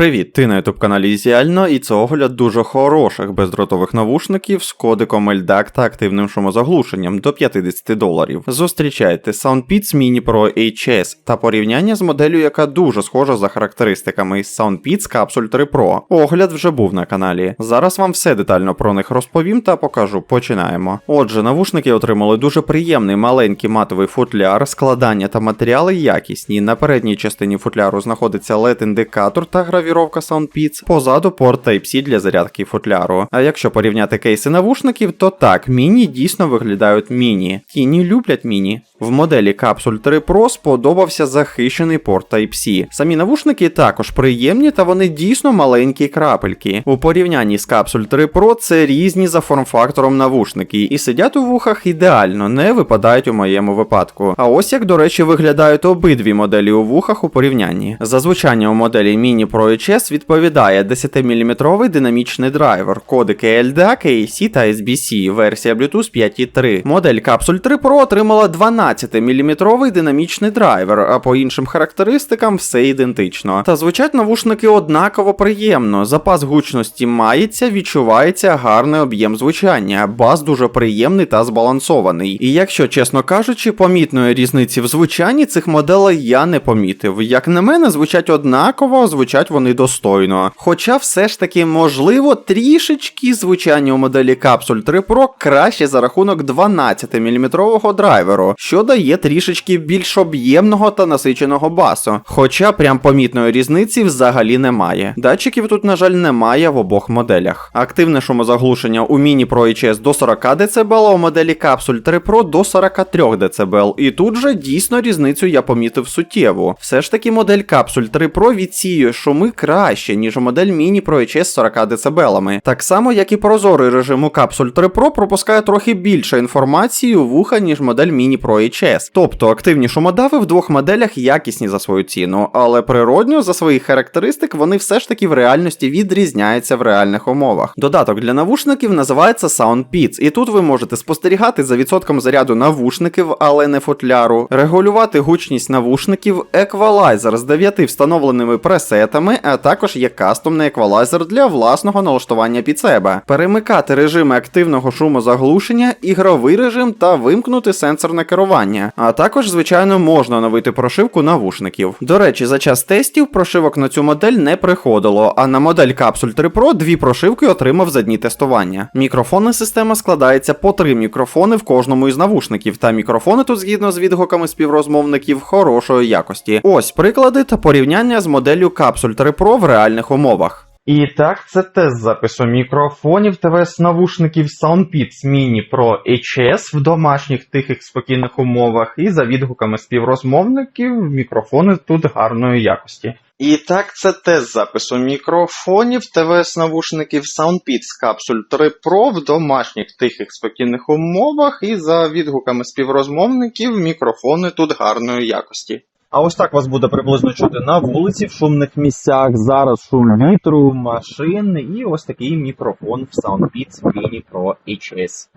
Привіт, ти на ютуб каналі Ізіально, і це огляд дуже хороших бездротових навушників з кодиком LDAC та активним шумозаглушенням до 50 доларів. Зустрічайте SoundPeats Mini Pro HS та порівняння з моделлю, яка дуже схожа за характеристиками із SoundPeats Capsule 3 Pro. Огляд вже був на каналі. Зараз вам все детально про них розповім та покажу. Починаємо. Отже, навушники отримали дуже приємний маленький матовий футляр, складання та матеріали якісні. На передній частині футляру знаходиться LED-індикатор та гравіровка SoundPeats, позаду порт Type-C для зарядки футляру. А якщо порівняти кейси навушників, то так, міні дійсно виглядають міні. Тіні люблять міні. В моделі Capsule 3 Pro сподобався захищений порт Type-C. Самі навушники також приємні та вони дійсно маленькі крапельки. У порівнянні з Capsule 3 Pro це різні за форм-фактором навушники, і сидять у вухах ідеально, не випадають у моєму випадку. А ось як, до речі, виглядають обидві моделі у вухах у порівнянні. За звучання у моделі Mini Pro HS відповідає 10-мм динамічний драйвер, кодики LDAC, AC та SBC, версія Bluetooth 5.3. Модель Capsule 3 Pro отримала 12-мм динамічний драйвер, а по іншим характеристикам все ідентично. Та звучать навушники однаково приємно. Запас гучності мається, відчувається гарний об'єм звучання. Бас дуже приємний та збалансований. І якщо чесно кажучи, помітної різниці в звучанні цих моделей я не помітив. Як на мене, звучать однаково, звучать вони достойно. Хоча все ж таки, можливо, трішечки звучання у моделі Capsule 3 Pro краще за рахунок 12-мм драйверу, що дає трішечки більш об'ємного та насиченого басу. Хоча прям помітної різниці взагалі немає. Датчиків тут, на жаль, немає в обох моделях. Активне шумозаглушення у Mini Pro HS до 40 дБ, а у моделі Capsule 3 Pro до 43 дБ. І тут же дійсно різницю я помітив суттєву. Все ж таки модель Capsule 3 Pro відсіює шуми краще, ніж модель Mini Pro HS з 40 дБ. Так само, як і прозорий режим у Capsule 3 Pro пропускає трохи більше інформації у вуха, ніж модель Mini Pro HS. Тобто активні шумодави в двох моделях якісні за свою ціну, але природньо за своїх характеристик вони все ж таки в реальності відрізняються в реальних умовах. Додаток для навушників називається SoundPeats, і тут ви можете спостерігати за відсотком заряду навушників, але не футляру, регулювати гучність навушників, еквалайзер з 9 встановленими пресетами, а також є кастомний еквалайзер для власного налаштування під себе, перемикати режими активного шумозаглушення, ігровий режим та вимкнути сенсорне керування. А також, звичайно, можна оновити прошивку навушників. До речі, за час тестів прошивок на цю модель не приходило, а на модель Capsule 3 Pro дві прошивки отримав за дні тестування. Мікрофонна система складається по три мікрофони в кожному із навушників, та мікрофони тут згідно з відгуками співрозмовників хорошої якості. Ось приклади та порівняння з моделлю Capsule 3 Pro в реальних умовах. І так, це тест запису мікрофонів ТВС навушників SoundPeats Mini Pro HS в домашніх тихих спокійних умовах, і за відгуками співрозмовників мікрофони тут гарної якості. І так, це тест запису мікрофонів ТВС навушників SoundPeats Capsule 3 Pro в домашніх тихих спокійних умовах, і за відгуками співрозмовників мікрофони тут гарної якості. А ось так вас буде приблизно чути на вулиці, в шумних місцях. Зараз шум вітру, машин і ось такий мікрофон в SoundBeats Mini Pro HS.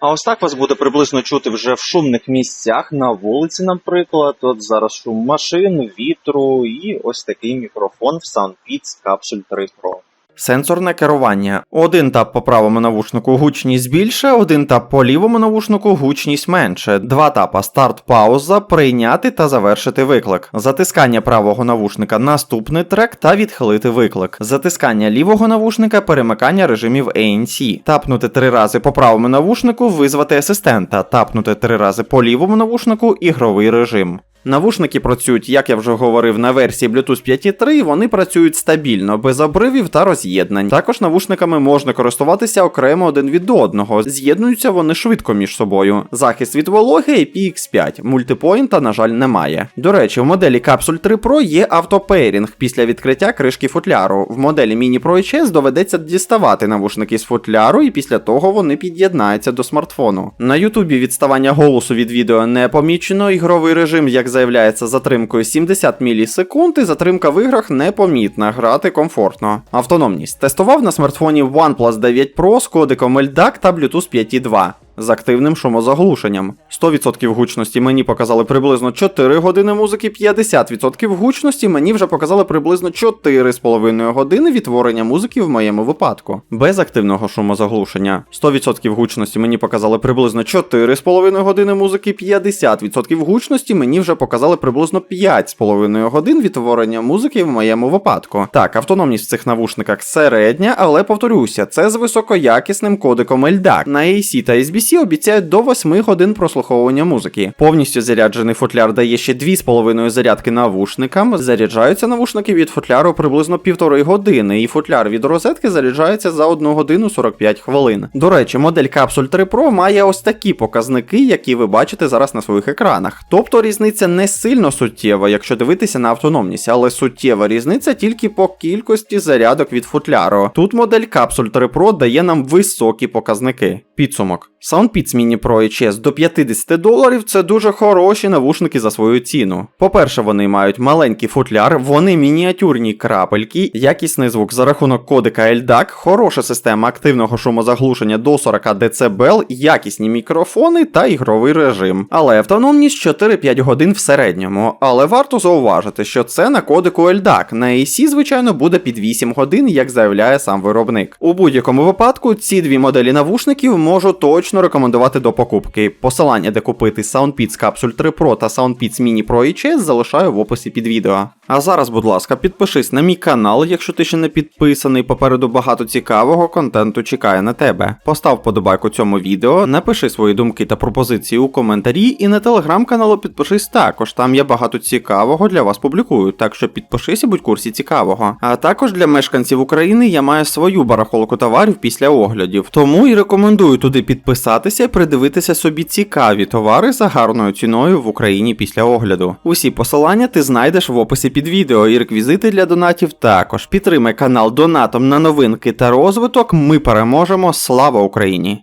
А ось так вас буде приблизно чути вже в шумних місцях на вулиці, наприклад. От зараз шум машин, вітру і ось такий мікрофон в SoundBeats Capsule 3 Pro. Сенсорне керування. Один тап по правому навушнику гучність більше, один тап по лівому навушнику гучність менше. Два тапа старт пауза, прийняти та завершити виклик. Затискання правого навушника наступний трек та відхилити виклик. Затискання лівого навушника перемикання режимів ANC. Тапнути три рази по правому навушнику визвати асистента. Тапнути три рази по лівому навушнику ігровий режим. Навушники працюють, як я вже говорив, на версії Bluetooth 5.3, вони працюють стабільно, без обривів та роз'єднань. Також навушниками можна користуватися окремо один від одного. З'єднуються вони швидко між собою. Захист від вологи IPX5, мультипоінта, на жаль, немає. До речі, в моделі Capsule 3 Pro є автопейрінг після відкриття кришки футляру. В моделі Mini Pro HS доведеться діставати навушники з футляру, і після того вони під'єднаються до смартфону. На Ютубі відставання голосу від відео не помічено, ігровий режим, як заявляється, затримкою 70 мілісекунд, і затримка в іграх непомітна, грати комфортно. Автономність тестував на смартфоні OnePlus 9 Pro з кодиком LDAC та Bluetooth 5.2. з активним шумозаглушенням. 100% гучності мені показали приблизно 4 години музики, 50% гучності мені вже показали приблизно 4,5 години відтворення музики в моєму випадку. Без активного шумозаглушення. 100% гучності мені показали приблизно 4,5 години музики, 50% гучності мені вже показали приблизно 5,5 годин відтворення музики в моєму випадку. Так, автономність в цих навушниках середня, але повторюся, це з високоякісним кодеком LDAC. На AC та SBC обіцяють до 8 годин прослуховування музики. Повністю заряджений футляр дає ще 2,5 зарядки навушникам. Заряджаються навушники від футляру приблизно півтори години, і футляр від розетки заряджається за 1 годину 45 хвилин. До речі, модель Capsule 3 Pro має ось такі показники, які ви бачите зараз на своїх екранах. Тобто різниця не сильно суттєва, якщо дивитися на автономність, але суттєва різниця тільки по кількості зарядок від футляру. Тут модель Capsule 3 Pro дає нам високі показники. Підсумок. SoundPeats Mini Pro HS до 50 доларів це дуже хороші навушники за свою ціну. По-перше, вони мають маленький футляр, вони мініатюрні крапельки, якісний звук за рахунок кодека LDAC, хороша система активного шумозаглушення до 40 дБ, якісні мікрофони та ігровий режим. Але автономність 4-5 годин в середньому. Але варто зауважити, що це на кодеку LDAC. На AC, звичайно, буде під 8 годин, як заявляє сам виробник. У будь-якому випадку ці дві моделі навушників можу точно рекомендувати до покупки. Посилання, де купити SoundPeats Capsule 3 Pro та SoundPeats Mini Pro HS залишаю в описі під відео. А зараз, будь ласка, підпишись на мій канал, якщо ти ще не підписаний. Попереду багато цікавого контенту чекає на тебе. Постав подобайку цьому відео, напиши свої думки та пропозиції у коментарі, і на телеграм-каналу підпишись також. Там я багато цікавого для вас публікую, так що підпишись і будь в курсі цікавого. А також для мешканців України я маю свою барахолку товарів після оглядів, тому і рекомендую туди підписатися і придивитися собі цікаві товари за гарною ціною в Україні після огляду. Усі посилання ти знайдеш в описі під відео і реквізити для донатів також. Підтримай канал донатом на новинки та розвиток. Ми переможемо. Слава Україні!